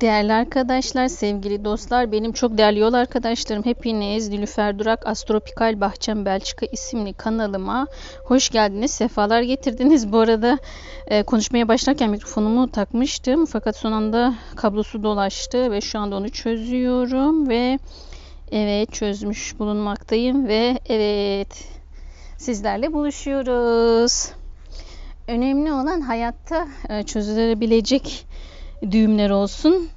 Değerli arkadaşlar, sevgili dostlar, benim çok değerli yol arkadaşlarım hepiniz Nilüfer Durak Astropikal Bahçem Belçika isimli kanalıma hoş geldiniz, sefalar getirdiniz. Bu arada e, konuşmaya başlarken mikrofonumu takmıştım fakat son anda kablosu dolaştı ve şu anda onu çözüyorum ve evet çözmüş bulunmaktayım ve evet sizlerle buluşuyoruz. Önemli olan hayatta e, çözülebilecek düğümler olsun.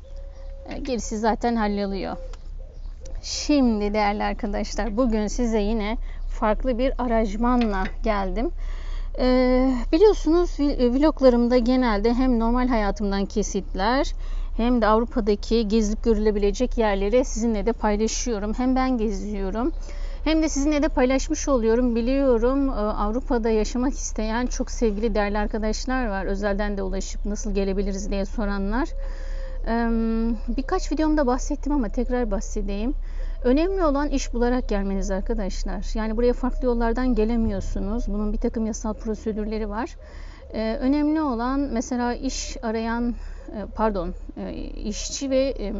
E, gerisi zaten halloluyor. Şimdi değerli arkadaşlar bugün size yine farklı bir aranjmanla geldim. Ee, biliyorsunuz vloglarımda genelde hem normal hayatımdan kesitler hem de Avrupa'daki gezilip görülebilecek yerleri sizinle de paylaşıyorum. Hem ben geziyorum hem de sizinle de paylaşmış oluyorum. Biliyorum e, Avrupa'da yaşamak isteyen çok sevgili değerli arkadaşlar var. Özelden de ulaşıp nasıl gelebiliriz diye soranlar. Birkaç videomda bahsettim ama tekrar bahsedeyim. Önemli olan iş bularak gelmeniz arkadaşlar. Yani buraya farklı yollardan gelemiyorsunuz. Bunun bir takım yasal prosedürleri var. Ee, önemli olan mesela iş arayan, e, pardon, e, işçi ve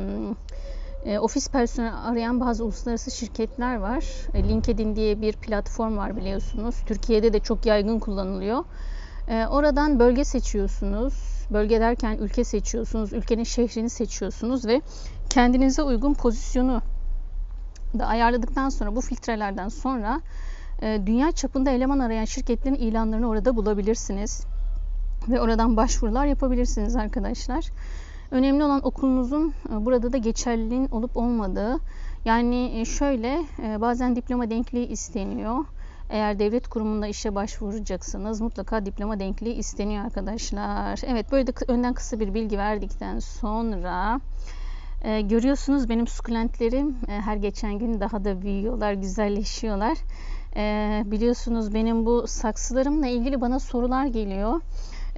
e, ofis personeli arayan bazı uluslararası şirketler var. E, LinkedIn diye bir platform var biliyorsunuz. Türkiye'de de çok yaygın kullanılıyor. E, oradan bölge seçiyorsunuz. Bölge derken ülke seçiyorsunuz. Ülkenin şehrini seçiyorsunuz ve kendinize uygun pozisyonu da ayarladıktan sonra bu filtrelerden sonra e, dünya çapında eleman arayan şirketlerin ilanlarını orada bulabilirsiniz. Ve oradan başvurular yapabilirsiniz arkadaşlar. Önemli olan okulunuzun e, burada da geçerliliğin olup olmadığı. Yani e, şöyle e, bazen diploma denkliği isteniyor. Eğer devlet kurumunda işe başvuracaksınız mutlaka diploma denkliği isteniyor arkadaşlar. Evet böyle de önden kısa bir bilgi verdikten sonra e, görüyorsunuz benim sukulentlerim e, her geçen gün daha da büyüyorlar, güzelleşiyorlar. E, biliyorsunuz benim bu saksılarımla ilgili bana sorular geliyor.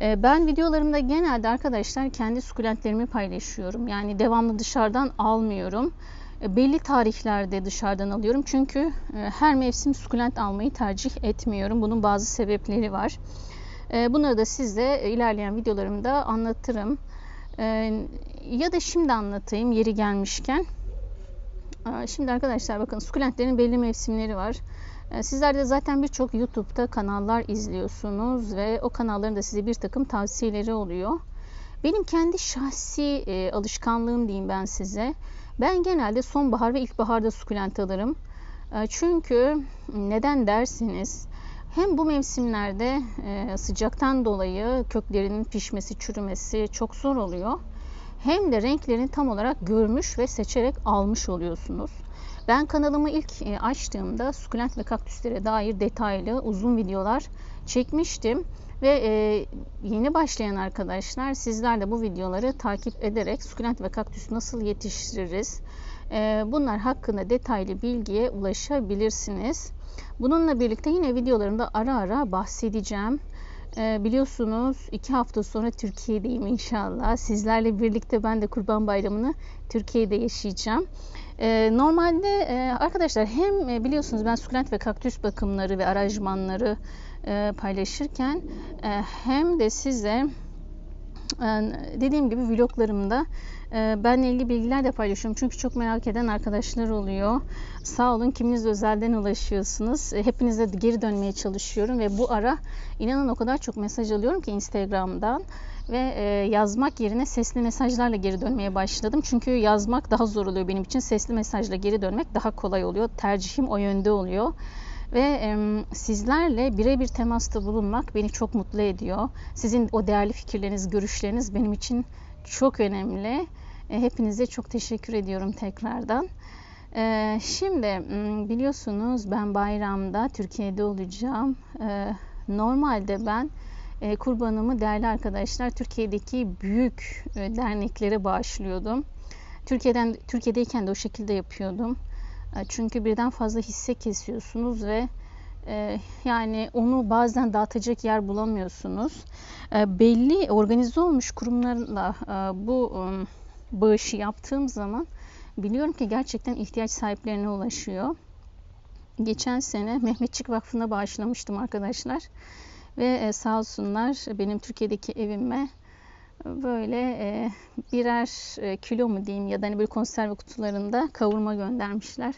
Ee, ben videolarımda genelde arkadaşlar kendi sukulentlerimi paylaşıyorum. Yani devamlı dışarıdan almıyorum. Ee, belli tarihlerde dışarıdan alıyorum. Çünkü e, her mevsim sukulent almayı tercih etmiyorum. Bunun bazı sebepleri var. Ee, bunları da size ilerleyen videolarımda anlatırım. Ya da şimdi anlatayım yeri gelmişken. Şimdi arkadaşlar bakın sukulentlerin belli mevsimleri var. Ee, sizler de zaten birçok YouTube'da kanallar izliyorsunuz ve o kanalların da size bir takım tavsiyeleri oluyor. Benim kendi şahsi e, alışkanlığım diyeyim ben size. Ben genelde sonbahar ve ilkbaharda sukulent alırım. E, çünkü neden dersiniz? Hem bu mevsimlerde e, sıcaktan dolayı köklerinin pişmesi, çürümesi çok zor oluyor. Hem de renklerini tam olarak görmüş ve seçerek almış oluyorsunuz. Ben kanalımı ilk e, açtığımda sukulent ve kaktüslere dair detaylı uzun videolar çekmiştim. Ve e, yeni başlayan arkadaşlar sizler de bu videoları takip ederek sukulent ve kaktüs nasıl yetiştiririz? E, bunlar hakkında detaylı bilgiye ulaşabilirsiniz. Bununla birlikte yine videolarımda ara ara bahsedeceğim. E, biliyorsunuz iki hafta sonra Türkiye'deyim inşallah. Sizlerle birlikte ben de Kurban Bayramı'nı Türkiye'de yaşayacağım. Ee, normalde e, arkadaşlar hem e, biliyorsunuz ben sukulent ve kaktüs bakımları ve aranjmanları e, paylaşırken hem de size dediğim gibi vloglarımda benle ilgili bilgiler de paylaşıyorum. Çünkü çok merak eden arkadaşlar oluyor. Sağ olun kiminiz özelden ulaşıyorsunuz. Hepinize geri dönmeye çalışıyorum ve bu ara inanın o kadar çok mesaj alıyorum ki Instagram'dan ve e, yazmak yerine sesli mesajlarla geri dönmeye başladım. Çünkü yazmak daha zor oluyor benim için. Sesli mesajla geri dönmek daha kolay oluyor. Tercihim o yönde oluyor. Ve e, sizlerle birebir temasta bulunmak beni çok mutlu ediyor. Sizin o değerli fikirleriniz, görüşleriniz benim için çok önemli. E, hepinize çok teşekkür ediyorum tekrardan. E, şimdi biliyorsunuz ben bayramda Türkiye'de olacağım. E, normalde ben kurbanımı değerli arkadaşlar Türkiye'deki büyük derneklere bağışlıyordum. Türkiye'den Türkiye'deyken de o şekilde yapıyordum. Çünkü birden fazla hisse kesiyorsunuz ve yani onu bazen dağıtacak yer bulamıyorsunuz. belli organize olmuş kurumlarla bu bağışı yaptığım zaman biliyorum ki gerçekten ihtiyaç sahiplerine ulaşıyor. Geçen sene Mehmetçik Vakfı'na bağışlamıştım arkadaşlar. Ve e, sağ olsunlar benim Türkiye'deki evime böyle e, birer e, kilo mu diyeyim ya da hani böyle konserve kutularında kavurma göndermişler.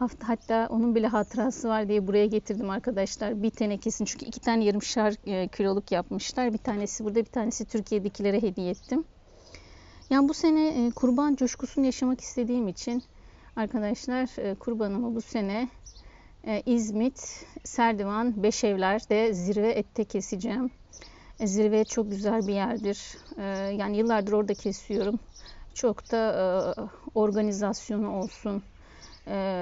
Hafta hatta onun bile hatırası var diye buraya getirdim arkadaşlar. Bir tenekesini çünkü iki tane yarımşar e, kiloluk yapmışlar. Bir tanesi burada bir tanesi Türkiye'dekilere hediye ettim. Yani bu sene e, kurban coşkusunu yaşamak istediğim için arkadaşlar e, kurbanımı bu sene İzmit, Serdivan, Beşevler'de zirve ette keseceğim. Zirve çok güzel bir yerdir. Yani yıllardır orada kesiyorum. Çok da organizasyonu olsun,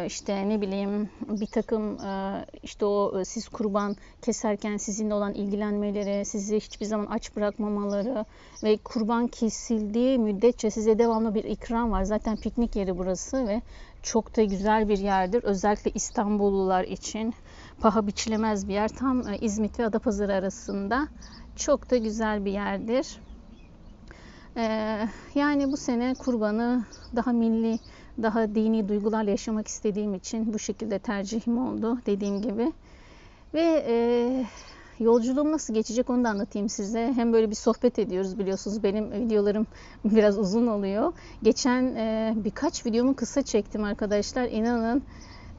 işte ne bileyim bir takım e, işte o e, siz kurban keserken sizinle olan ilgilenmeleri, sizi hiçbir zaman aç bırakmamaları ve kurban kesildiği müddetçe size devamlı bir ikram var. Zaten piknik yeri burası ve çok da güzel bir yerdir. Özellikle İstanbullular için paha biçilemez bir yer. Tam e, İzmit ve Adapazarı arasında çok da güzel bir yerdir. Ee, yani bu sene kurbanı daha milli daha dini duygularla yaşamak istediğim için bu şekilde tercihim oldu dediğim gibi. Ve e, yolculuğum nasıl geçecek onu da anlatayım size. Hem böyle bir sohbet ediyoruz biliyorsunuz benim videolarım biraz uzun oluyor. Geçen e, birkaç videomu kısa çektim arkadaşlar. İnanın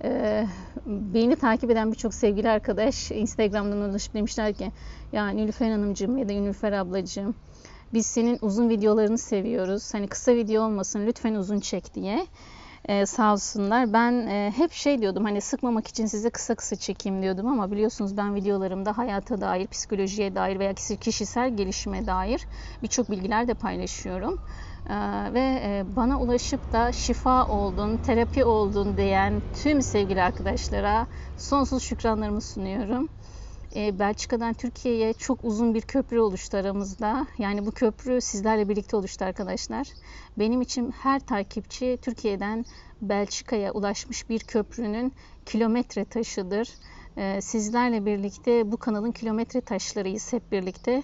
e, beni takip eden birçok sevgili arkadaş Instagram'dan ulaşıp demişler ki ya Nilüfer Hanımcığım ya da Nilüfer ablacığım biz senin uzun videolarını seviyoruz. Hani kısa video olmasın lütfen uzun çek diye. Ee, sağ olsunlar. Ben e, hep şey diyordum hani sıkmamak için size kısa kısa çekeyim diyordum ama biliyorsunuz ben videolarımda hayata dair, psikolojiye dair veya kişisel gelişime dair birçok bilgiler de paylaşıyorum. Ee, ve e, bana ulaşıp da şifa oldun, terapi oldun diyen tüm sevgili arkadaşlara sonsuz şükranlarımı sunuyorum e, Belçika'dan Türkiye'ye çok uzun bir köprü oluştu aramızda. Yani bu köprü sizlerle birlikte oluştu arkadaşlar. Benim için her takipçi Türkiye'den Belçika'ya ulaşmış bir köprünün kilometre taşıdır. E, sizlerle birlikte bu kanalın kilometre taşlarıyız hep birlikte.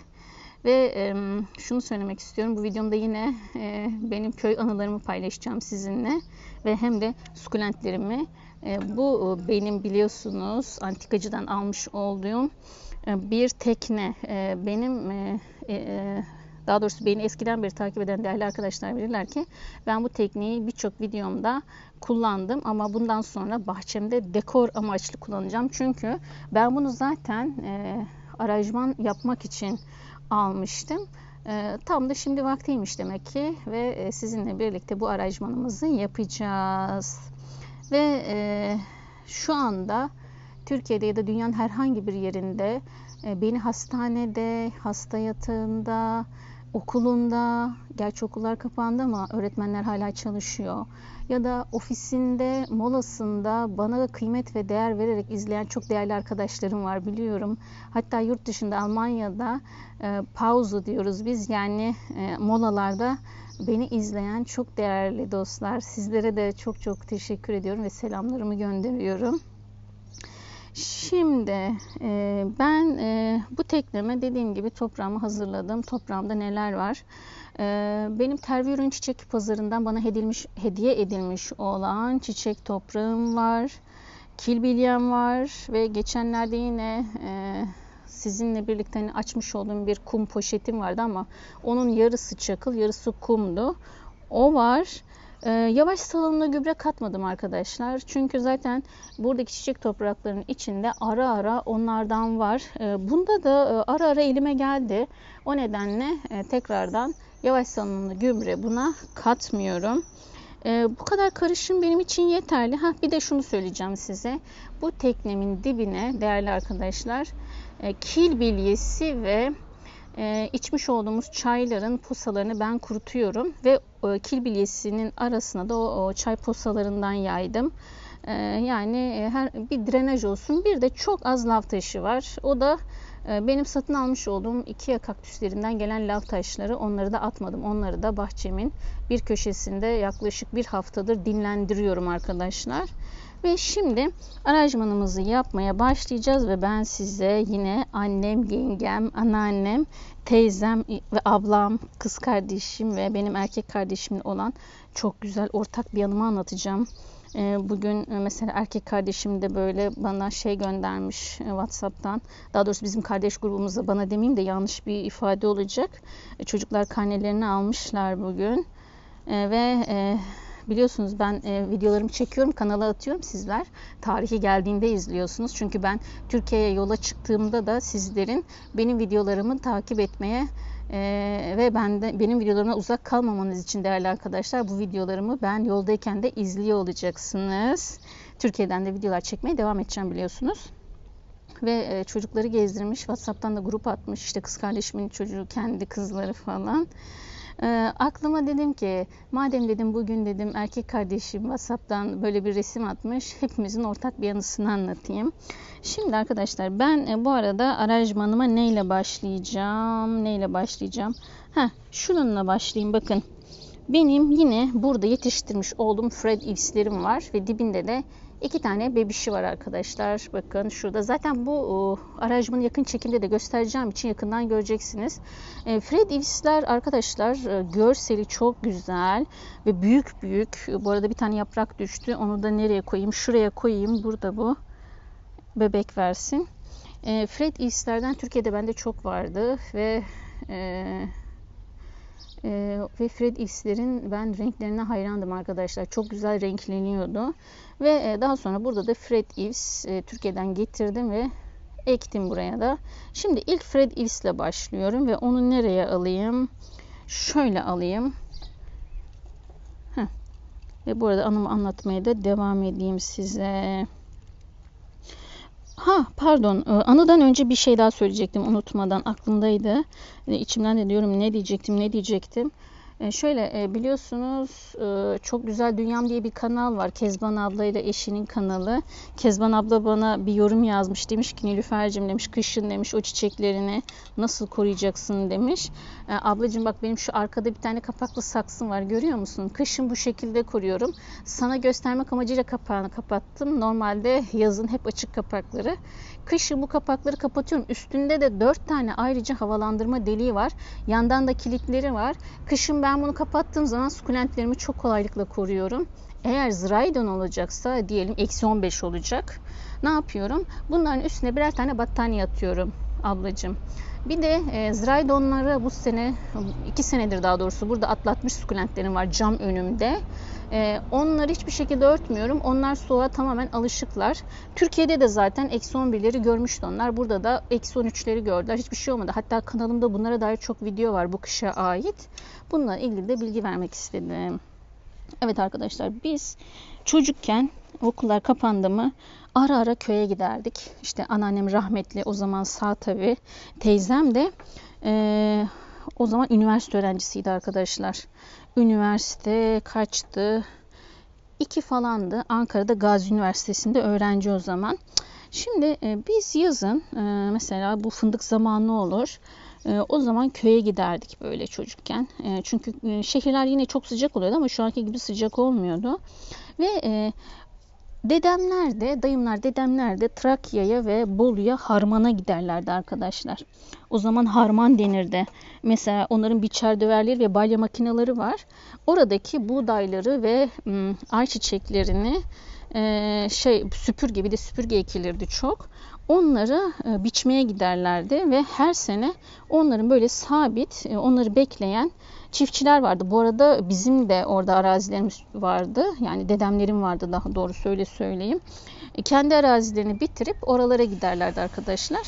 Ve şunu söylemek istiyorum. Bu videomda yine e, benim köy anılarımı paylaşacağım sizinle. Ve hem de sukulentlerimi. E, bu e, benim biliyorsunuz antikacıdan almış olduğum e, bir tekne. Benim daha doğrusu beni eskiden beri takip eden değerli arkadaşlar bilirler ki ben bu tekniği birçok videomda kullandım ama bundan sonra bahçemde dekor amaçlı kullanacağım. Çünkü ben bunu zaten aracman yapmak için almıştım. Tam da şimdi vaktiymiş demek ki ve sizinle birlikte bu aracmanımızı yapacağız. Ve e, şu anda Türkiye'de ya da dünyanın herhangi bir yerinde e, beni hastanede, hasta yatağında, okulunda, gerçi okullar kapandı ama öğretmenler hala çalışıyor. Ya da ofisinde, molasında bana kıymet ve değer vererek izleyen çok değerli arkadaşlarım var biliyorum. Hatta yurt dışında Almanya'da e, pauzu diyoruz biz yani e, molalarda beni izleyen çok değerli dostlar. Sizlere de çok çok teşekkür ediyorum ve selamlarımı gönderiyorum. Şimdi e, ben e, bu tekneme dediğim gibi toprağımı hazırladım. Toprağımda neler var? E, benim tervi ürün çiçek pazarından bana hedilmiş, hediye edilmiş olan çiçek toprağım var. Kilbilyem var ve geçenlerde yine e, sizinle birlikte hani açmış olduğum bir kum poşetim vardı ama onun yarısı çakıl yarısı kumdu. O var. Ee, yavaş salınımlı gübre katmadım arkadaşlar. Çünkü zaten buradaki çiçek topraklarının içinde ara ara onlardan var. Ee, bunda da e, ara ara elime geldi. O nedenle e, tekrardan yavaş salınımlı gübre buna katmıyorum. Ee, bu kadar karışım benim için yeterli. Ha bir de şunu söyleyeceğim size. Bu teknemin dibine değerli arkadaşlar kil bilyesi ve e, içmiş olduğumuz çayların posalarını ben kurutuyorum ve e, kil bilyesinin arasına da o, çay posalarından yaydım. E, yani e, her bir drenaj olsun. Bir de çok az lav taşı var. O da e, benim satın almış olduğum iki kaktüslerinden gelen lav taşları onları da atmadım. Onları da bahçemin bir köşesinde yaklaşık bir haftadır dinlendiriyorum arkadaşlar. Ve şimdi aranjmanımızı yapmaya başlayacağız ve ben size yine annem, yengem, anneannem, teyzem ve ablam, kız kardeşim ve benim erkek kardeşimin olan çok güzel ortak bir yanımı anlatacağım. E, bugün e, mesela erkek kardeşim de böyle bana şey göndermiş e, WhatsApp'tan. Daha doğrusu bizim kardeş grubumuzda bana demeyeyim de yanlış bir ifade olacak. E, çocuklar karnelerini almışlar bugün. Ve biliyorsunuz ben e, videolarımı çekiyorum kanala atıyorum sizler tarihi geldiğinde izliyorsunuz çünkü ben Türkiye'ye yola çıktığımda da sizlerin benim videolarımı takip etmeye ee, ve ben de benim videolarıma uzak kalmamanız için değerli arkadaşlar bu videolarımı ben yoldayken de izliyor olacaksınız. Türkiye'den de videolar çekmeye devam edeceğim biliyorsunuz. Ve e, çocukları gezdirmiş. WhatsApp'tan da grup atmış. işte kız kardeşimin çocuğu, kendi kızları falan. E, aklıma dedim ki madem dedim bugün dedim erkek kardeşim WhatsApp'tan böyle bir resim atmış. Hepimizin ortak bir yanısını anlatayım. Şimdi arkadaşlar ben e, bu arada aranjmanıma neyle başlayacağım? Neyle başlayacağım? Ha, şununla başlayayım bakın. Benim yine burada yetiştirmiş olduğum Fred X'lerim var ve dibinde de iki tane bebişi var arkadaşlar. Bakın şurada. Zaten bu aranjmanı yakın çekimde de göstereceğim için yakından göreceksiniz. E, Fred X'ler arkadaşlar e, görseli çok güzel ve büyük büyük. Bu arada bir tane yaprak düştü. Onu da nereye koyayım? Şuraya koyayım. Burada bu bebek versin. E, Fred East'lerden Türkiye'de bende çok vardı ve e, e, ve Fred East'lerin ben renklerine hayrandım arkadaşlar. Çok güzel renkleniyordu. Ve e, daha sonra burada da Fred Eves e, Türkiye'den getirdim ve ektim buraya da. Şimdi ilk Fred Eves ile başlıyorum ve onu nereye alayım? Şöyle alayım. Heh. Ve bu arada anımı anlatmaya da devam edeyim size. Ha pardon e, anıdan önce bir şey daha söyleyecektim unutmadan aklımdaydı. E, içimden de diyorum ne diyecektim ne diyecektim. E, şöyle e, biliyorsunuz e, çok güzel Dünyam diye bir kanal var. Kezban abla ile eşinin kanalı. Kezban abla bana bir yorum yazmış. Demiş ki Nilüfer'cim demiş kışın demiş o çiçeklerini nasıl koruyacaksın demiş. Ablacığım bak benim şu arkada bir tane kapaklı saksım var görüyor musun? Kışın bu şekilde koruyorum. Sana göstermek amacıyla kapağını kapattım. Normalde yazın hep açık kapakları. Kışın bu kapakları kapatıyorum. Üstünde de 4 tane ayrıca havalandırma deliği var. Yandan da kilitleri var. Kışın ben bunu kapattığım zaman sukulentlerimi çok kolaylıkla koruyorum. Eğer zraydon olacaksa diyelim eksi 15 olacak. Ne yapıyorum? Bunların üstüne birer tane battaniye atıyorum ablacığım. Bir de e, zraydonları bu sene, iki senedir daha doğrusu burada atlatmış sukulentlerim var cam önümde. E, onları hiçbir şekilde örtmüyorum. Onlar soğuğa tamamen alışıklar. Türkiye'de de zaten eksi 11'leri görmüştü onlar. Burada da eksi 13'leri gördüler. Hiçbir şey olmadı. Hatta kanalımda bunlara dair çok video var bu kışa ait. Bununla ilgili de bilgi vermek istedim. Evet arkadaşlar biz çocukken okullar kapandı mı ara ara köye giderdik. İşte anneannem rahmetli o zaman sağ tabi. Teyzem de e, o zaman üniversite öğrencisiydi arkadaşlar. Üniversite kaçtı? İki falandı. Ankara'da Gazi Üniversitesi'nde öğrenci o zaman. Şimdi e, biz yazın e, mesela bu fındık zamanı olur. E, o zaman köye giderdik böyle çocukken. E, çünkü e, şehirler yine çok sıcak oluyordu ama şu anki gibi sıcak olmuyordu. Ve e, Dedemler de, dayımlar dedemler de Trakya'ya ve Bolu'ya harmana giderlerdi arkadaşlar. O zaman harman denirdi. Mesela onların biçer döverleri ve balya makineleri var. Oradaki buğdayları ve ayçiçeklerini şey süpürge bir de süpürge ekilirdi çok. Onları biçmeye giderlerdi ve her sene onların böyle sabit, onları bekleyen çiftçiler vardı. Bu arada bizim de orada arazilerimiz vardı. Yani dedemlerim vardı daha doğru söyle söyleyeyim. E, kendi arazilerini bitirip oralara giderlerdi arkadaşlar.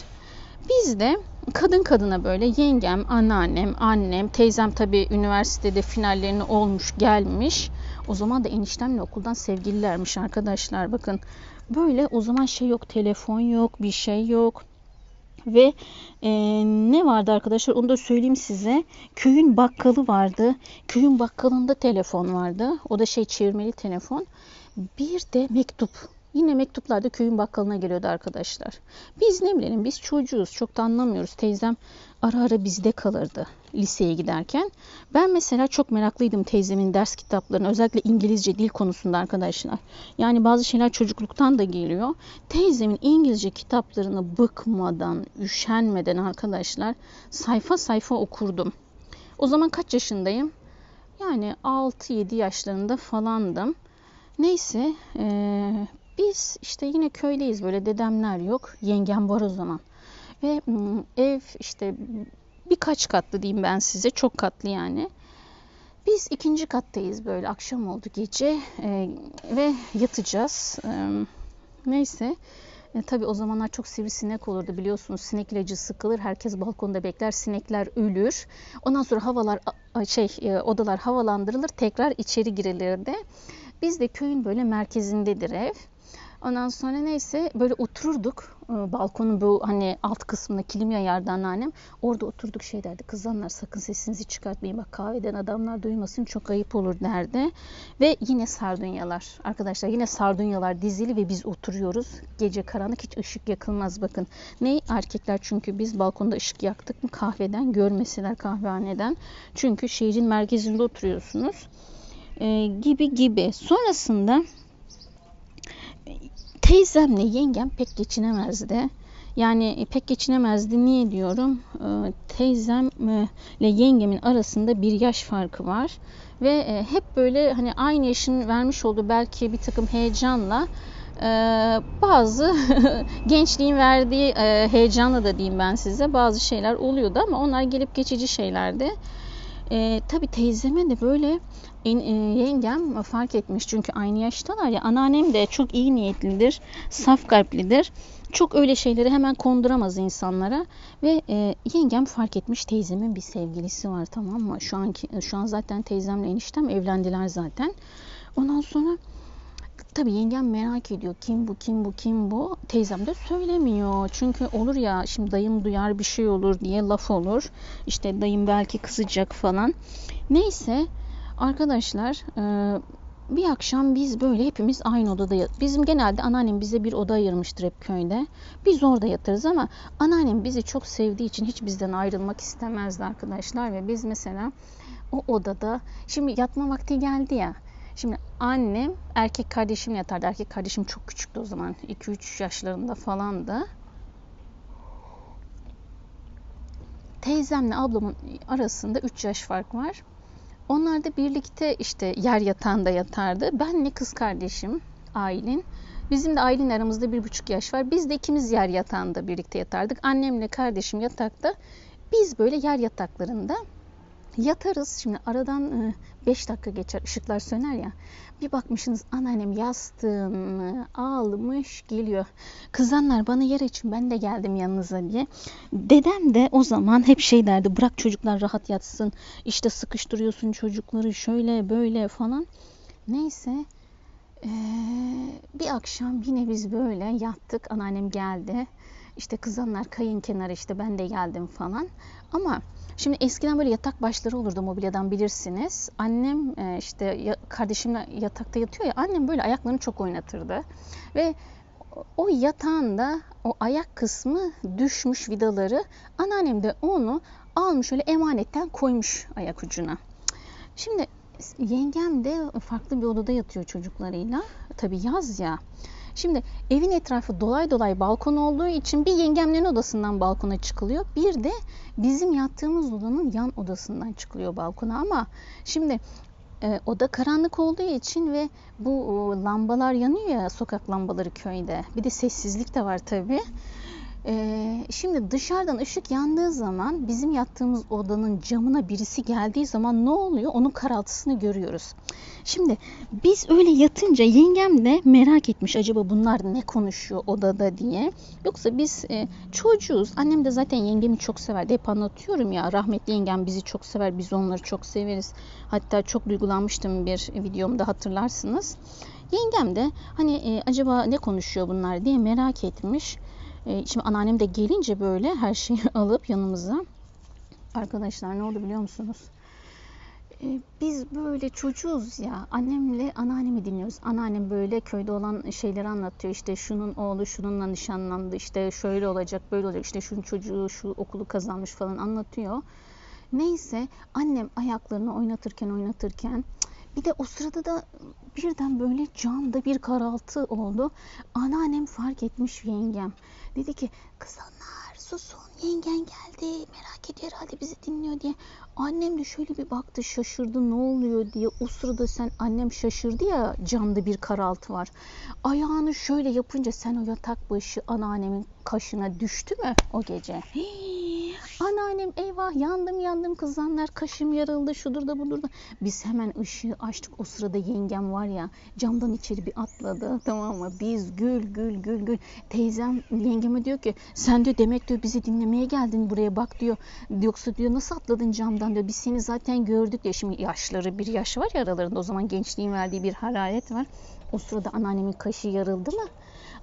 Biz de kadın kadına böyle yengem, anneannem, annem, teyzem tabii üniversitede finallerini olmuş gelmiş. O zaman da eniştemle okuldan sevgililermiş arkadaşlar bakın. Böyle o zaman şey yok, telefon yok, bir şey yok. Ve e, ne vardı arkadaşlar onu da söyleyeyim size. Köyün bakkalı vardı. Köyün bakkalında telefon vardı. O da şey çevirmeli telefon. Bir de mektup. Yine mektuplar da köyün bakkalına geliyordu arkadaşlar. Biz ne bilelim biz çocuğuz çok da anlamıyoruz. Teyzem ara ara bizde kalırdı liseye giderken. Ben mesela çok meraklıydım teyzemin ders kitaplarına özellikle İngilizce dil konusunda arkadaşlar. Yani bazı şeyler çocukluktan da geliyor. Teyzemin İngilizce kitaplarını bıkmadan, üşenmeden arkadaşlar sayfa sayfa okurdum. O zaman kaç yaşındayım? Yani 6-7 yaşlarında falandım. Neyse eee, biz işte yine köydeyiz böyle dedemler yok. Yengem var o zaman. Ve ev işte birkaç katlı diyeyim ben size. Çok katlı yani. Biz ikinci kattayız böyle akşam oldu gece eee, ve yatacağız. Eee, neyse. E, tabii o zamanlar çok sivrisinek olurdu biliyorsunuz. Sinek ilacı sıkılır. Herkes balkonda bekler. Sinekler ölür. Ondan sonra havalar şey e, odalar havalandırılır. Tekrar içeri girilirdi. Biz de köyün böyle merkezindedir ev. Ondan sonra neyse böyle otururduk. E, balkonun bu hani alt kısmına kilim yayardı anneannem. Orada oturduk şey derdi. Kızanlar sakın sesinizi çıkartmayın. Bak kahveden adamlar duymasın çok ayıp olur derdi. Ve yine sardunyalar. Arkadaşlar yine sardunyalar dizili ve biz oturuyoruz. Gece karanlık hiç ışık yakılmaz bakın. Ne erkekler çünkü biz balkonda ışık yaktık mı kahveden görmeseler kahvehaneden. Çünkü şehrin merkezinde oturuyorsunuz. E, gibi gibi. Sonrasında teyzemle yengem pek geçinemezdi. Yani pek geçinemezdi. Niye diyorum? Ee, Teyzemle yengemin arasında bir yaş farkı var. Ve e, hep böyle hani aynı yaşın vermiş olduğu belki bir takım heyecanla e, bazı gençliğin verdiği e, heyecanla da diyeyim ben size bazı şeyler oluyordu ama onlar gelip geçici şeylerdi. E, tabii teyzeme de böyle en- e, yengem fark etmiş çünkü aynı yaştalar ya anneannem de çok iyi niyetlidir, saf kalplidir. Çok öyle şeyleri hemen konduramaz insanlara ve e, yengem fark etmiş teyzemin bir sevgilisi var tamam mı? Şu anki şu an zaten teyzemle eniştem evlendiler zaten. Ondan sonra Tabii yengem merak ediyor. Kim bu, kim bu, kim bu? Teyzem de söylemiyor. Çünkü olur ya şimdi dayım duyar bir şey olur diye laf olur. İşte dayım belki kızacak falan. Neyse arkadaşlar e, bir akşam biz böyle hepimiz aynı odada Bizim genelde anneannem bize bir oda ayırmıştır hep köyde. Biz orada yatarız ama anneannem bizi çok sevdiği için hiç bizden ayrılmak istemezdi arkadaşlar. Ve biz mesela o odada şimdi yatma vakti geldi ya. Şimdi annem erkek kardeşimle yatardı. Erkek kardeşim çok küçüktü o zaman. 2-3 yaşlarında falandı. Teyzemle ablamın arasında 3 yaş fark var. Onlar da birlikte işte yer yatağında yatardı. Benle kız kardeşim Aylin. Bizim de Aylin aramızda bir buçuk yaş var. Biz de ikimiz yer yatağında birlikte yatardık. Annemle kardeşim yatakta. Biz böyle yer yataklarında yatarız. Şimdi aradan 5 dakika geçer ışıklar söner ya. Bir bakmışsınız anneannem yastığını almış geliyor. Kızanlar bana yer için ben de geldim yanınıza diye. Dedem de o zaman hep şey derdi bırak çocuklar rahat yatsın. İşte sıkıştırıyorsun çocukları şöyle böyle falan. Neyse eee, bir akşam yine biz böyle yattık. Anneannem geldi. İşte kızanlar kayın kenarı işte ben de geldim falan. Ama Şimdi eskiden böyle yatak başları olurdu mobilyadan bilirsiniz. Annem e, işte kardeşimle yatakta yatıyor ya annem böyle ayaklarını çok oynatırdı. Ve o yatağında o ayak kısmı düşmüş vidaları anneannem de onu almış öyle emanetten koymuş ayak ucuna. Şimdi yengem de farklı bir odada yatıyor çocuklarıyla. Tabii yaz ya. Şimdi evin etrafı dolay dolay balkon olduğu için bir yengemlerin odasından balkona çıkılıyor. Bir de bizim yattığımız odanın yan odasından çıkılıyor balkona ama şimdi e, oda karanlık olduğu için ve bu e, lambalar yanıyor ya sokak lambaları köyde. Bir de sessizlik de var tabii. E, şimdi dışarıdan ışık yandığı zaman bizim yattığımız odanın camına birisi geldiği zaman ne oluyor? Onun karaltısını görüyoruz. Şimdi biz öyle yatınca yengem de merak etmiş acaba bunlar ne konuşuyor odada diye. Yoksa biz e, çocuğuz. Annem de zaten yengemi çok sever. Hep anlatıyorum ya rahmetli yengem bizi çok sever. Biz onları çok severiz. Hatta çok duygulanmıştım bir videomda hatırlarsınız. Yengem de hani e, acaba ne konuşuyor bunlar diye merak etmiş. E, şimdi anneannem de gelince böyle her şeyi alıp yanımıza. Arkadaşlar ne oldu biliyor musunuz? E, biz böyle çocuğuz ya. Annemle anneannemi dinliyoruz. Anneannem böyle köyde olan şeyleri anlatıyor. İşte şunun oğlu şununla nişanlandı. İşte şöyle olacak, böyle olacak. İşte şunun çocuğu şu okulu kazanmış falan anlatıyor. Neyse annem ayaklarını oynatırken oynatırken Bir de o sırada da birden böyle camda bir karaltı oldu. Anneannem fark etmiş yengem. Dedi ki kızanlar susun yengen geldi merak ediyor herhalde bizi dinliyor diye. Annem de şöyle bir baktı şaşırdı ne oluyor diye. O sırada sen annem şaşırdı ya camda bir karaltı var. Ayağını şöyle yapınca sen o yatak başı anneannemin kaşına düştü mü o gece? Hii, anneannem eyvah yandım yandım kızanlar kaşım yarıldı şudur da budur da. Biz hemen ışığı açtık o sırada yengem var ya camdan içeri bir atladı tamam mı? Biz gül gül gül gül. Teyzem yengeme diyor ki sen diyor demek diyor bizi dinlemeye geldin buraya bak diyor. Yoksa diyor nasıl atladın camdan diyor. Biz seni zaten gördük diyor. Şimdi yaşları bir yaş var ya aralarında o zaman gençliğin verdiği bir hararet var. O sırada anneannemin kaşı yarıldı mı?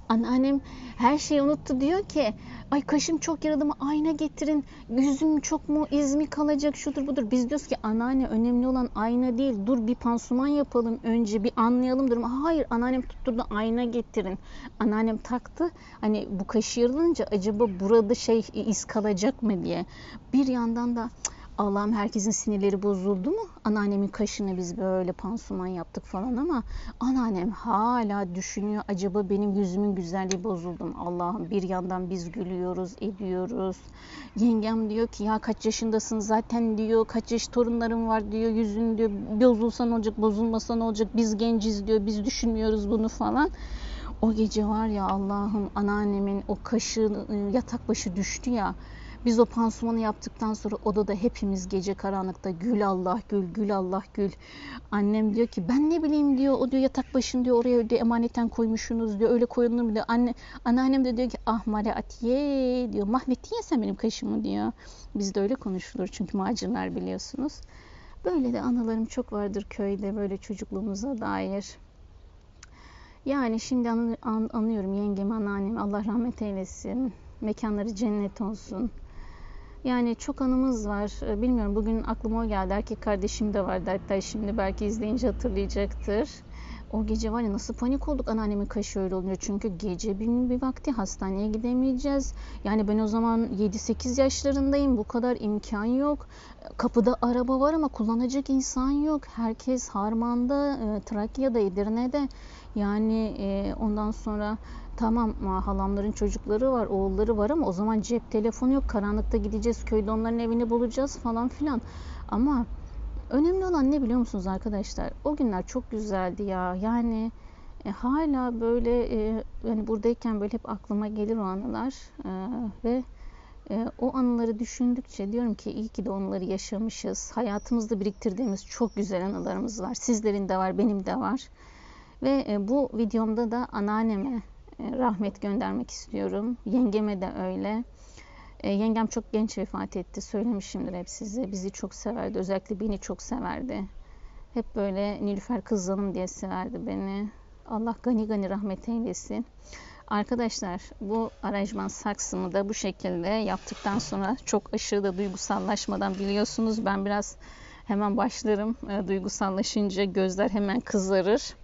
Anneannem her şeyi unuttu diyor ki ay kaşım çok yarıldı mı ayna getirin yüzüm çok mu iz mi kalacak şudur budur. Biz diyoruz ki anneanne önemli olan ayna değil dur bir pansuman yapalım önce bir anlayalım durumu. Hayır anneannem tutturdu ayna getirin. Anneannem taktı hani bu kaşı yarılınca acaba burada şey iz kalacak mı diye. Bir yandan da cık, Allah'ım herkesin sinirleri bozuldu mu? Anneannemin kaşını biz böyle pansuman yaptık falan ama anneannem hala düşünüyor acaba benim yüzümün güzelliği bozuldu mu? Allah'ım bir yandan biz gülüyoruz, ediyoruz. Yengem diyor ki ya kaç yaşındasın zaten diyor kaç yaş torunlarım var diyor yüzün diyor bozulsa ne olacak bozulmasa ne olacak biz genciz diyor biz düşünmüyoruz bunu falan. O gece var ya Allah'ım anneannemin o kaşı yatak başı düştü ya. Biz o pansumanı yaptıktan sonra odada hepimiz gece karanlıkta gül Allah gül gül Allah gül. Annem diyor ki ben ne bileyim diyor o diyor yatak başını diyor oraya diyor emaneten koymuşsunuz diyor öyle koyulur mu diyor. Anne, anneannem de diyor ki ah Mare Atiye diyor mahvettin ya sen benim kaşımı diyor. Bizde öyle konuşulur çünkü macirler biliyorsunuz. Böyle de anılarım çok vardır köyde böyle çocukluğumuza dair. Yani şimdi an, an, anlıyorum yengemi anneannemi Allah rahmet eylesin. Mekanları cennet olsun. Yani çok anımız var. Ee, Bilmiyorum bugün aklıma o geldi. Erkek kardeşim de vardı. Hatta şimdi belki izleyince hatırlayacaktır. O gece var ya nasıl panik olduk anneannemin kaşı öyle olunca. Çünkü gece bir, bir vakti hastaneye gidemeyeceğiz. Yani ben o zaman 7-8 yaşlarındayım. Bu kadar imkan yok. Kapıda araba var ama kullanacak insan yok. Herkes Harman'da, e, Trakya'da, Edirne'de. Yani e, ondan sonra tamam halamların çocukları var, oğulları var ama o zaman cep telefonu yok. Karanlıkta gideceğiz, köyde onların evini bulacağız falan filan. Ama önemli olan ne biliyor musunuz arkadaşlar? O günler çok güzeldi ya. Yani e, hala böyle e, yani buradayken böyle hep aklıma gelir o anılar e, ve e, o anıları düşündükçe diyorum ki iyi ki de onları yaşamışız. Hayatımızda biriktirdiğimiz çok güzel anılarımız var. Sizlerin de var, benim de var. Ve e, bu videomda da anneanneme rahmet göndermek istiyorum. Yengeme de öyle. E, yengem çok genç vefat etti. Söylemişimdir hep size. Bizi çok severdi. Özellikle beni çok severdi. Hep böyle Nilüfer kızlanım diye severdi beni. Allah gani gani rahmet eylesin. Arkadaşlar bu aranjman saksımı da bu şekilde yaptıktan sonra çok aşırı da duygusallaşmadan biliyorsunuz ben biraz hemen başlarım. E, duygusallaşınca gözler hemen kızarır.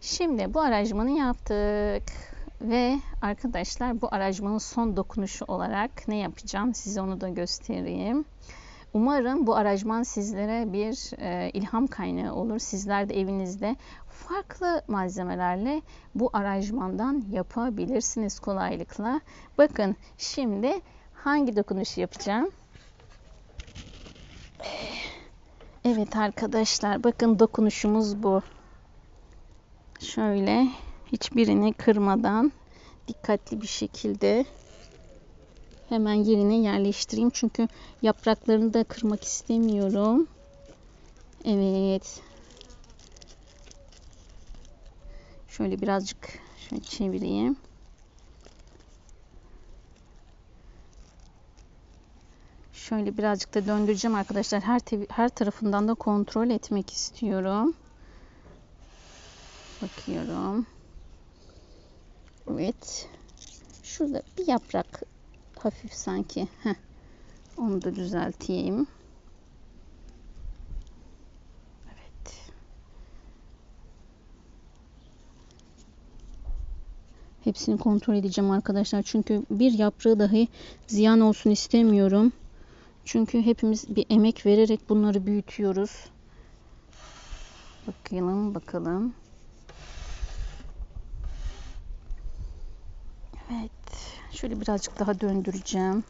Şimdi bu aranjmanı yaptık. Ve arkadaşlar bu aranjmanın son dokunuşu olarak ne yapacağım size onu da göstereyim. Umarım bu aranjman sizlere bir e, ilham kaynağı olur. Sizler de evinizde farklı malzemelerle bu aranjmandan yapabilirsiniz kolaylıkla. Bakın şimdi hangi dokunuşu yapacağım? Evet arkadaşlar bakın dokunuşumuz bu. Şöyle hiçbirini kırmadan dikkatli bir şekilde hemen yerine yerleştireyim. Çünkü yapraklarını da kırmak istemiyorum. Evet. Şöyle birazcık şöyle çevireyim. Şöyle birazcık da döndüreceğim arkadaşlar. Her her tarafından da kontrol etmek istiyorum. Bakıyorum. Evet. Şurada bir yaprak hafif sanki. Heh. Onu da düzelteyim. Evet. Hepsini kontrol edeceğim arkadaşlar. Çünkü bir yaprağı dahi ziyan olsun istemiyorum. Çünkü hepimiz bir emek vererek bunları büyütüyoruz. Bakalım bakalım. Evet. Şöyle birazcık daha döndüreceğim.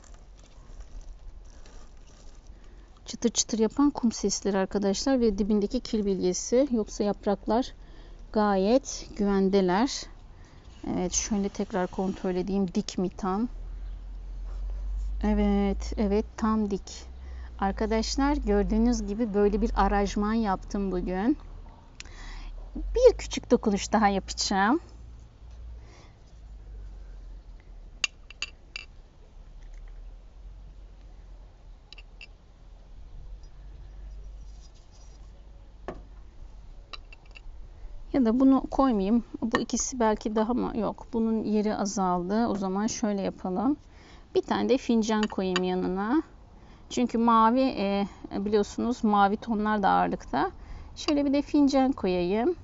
Çıtır çıtır yapan kum sesleri arkadaşlar ve dibindeki kil bilyesi. Yoksa yapraklar gayet güvendeler. Evet şöyle tekrar kontrol edeyim. Dik mi tam? Evet, evet tam dik. Arkadaşlar gördüğünüz gibi böyle bir arajman yaptım bugün. Bir küçük dokunuş daha yapacağım. Ya da bunu koymayayım. Bu ikisi belki daha mı? Yok. Bunun yeri azaldı. O zaman şöyle yapalım. Bir tane de fincan koyayım yanına. Çünkü mavi e, biliyorsunuz mavi tonlar da ağırlıkta. Şöyle bir de fincan koyayım.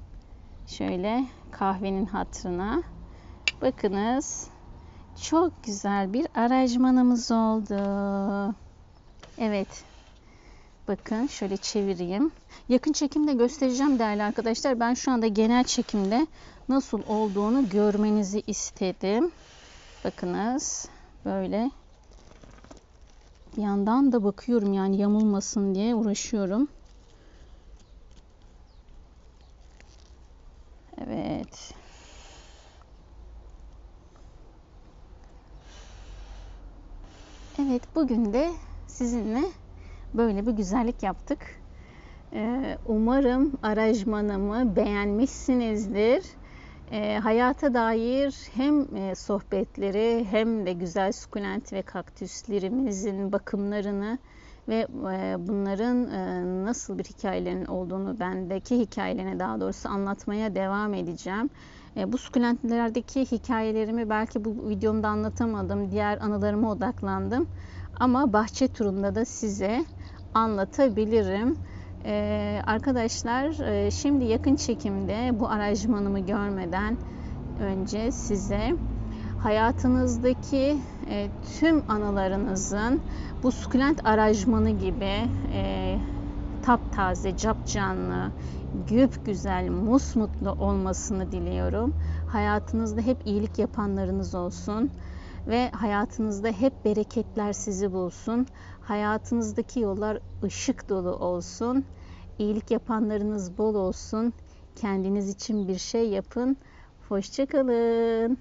Şöyle kahvenin hatırına. Bakınız. Çok güzel bir aranjmanımız oldu. Evet. Bakın şöyle çevireyim. Yakın çekimde göstereceğim değerli arkadaşlar. Ben şu anda genel çekimde nasıl olduğunu görmenizi istedim. Bakınız böyle yandan da bakıyorum yani yamulmasın diye uğraşıyorum. Evet. Evet bugün de sizinle böyle bir güzellik yaptık. Ee, umarım aranjmanımı beğenmişsinizdir. E, hayata dair hem e, sohbetleri hem de güzel sukulent ve kaktüslerimizin bakımlarını ve e, bunların e, nasıl bir hikayelerin olduğunu bendeki hikayelerine daha doğrusu anlatmaya devam edeceğim. Bu sukulentlerdeki hikayelerimi belki bu videomda anlatamadım. Diğer anılarıma odaklandım. Ama bahçe turunda da size anlatabilirim. Ee, arkadaşlar e, şimdi yakın çekimde bu aranjmanımı görmeden önce size hayatınızdaki e, tüm anılarınızın bu sukulent aranjmanı gibi e, taptaze, capcanlı, güp güzel, musmutlu olmasını diliyorum. Hayatınızda hep iyilik yapanlarınız olsun ve hayatınızda hep bereketler sizi bulsun. Hayatınızdaki yollar ışık dolu olsun. İyilik yapanlarınız bol olsun. Kendiniz için bir şey yapın. Hoşçakalın.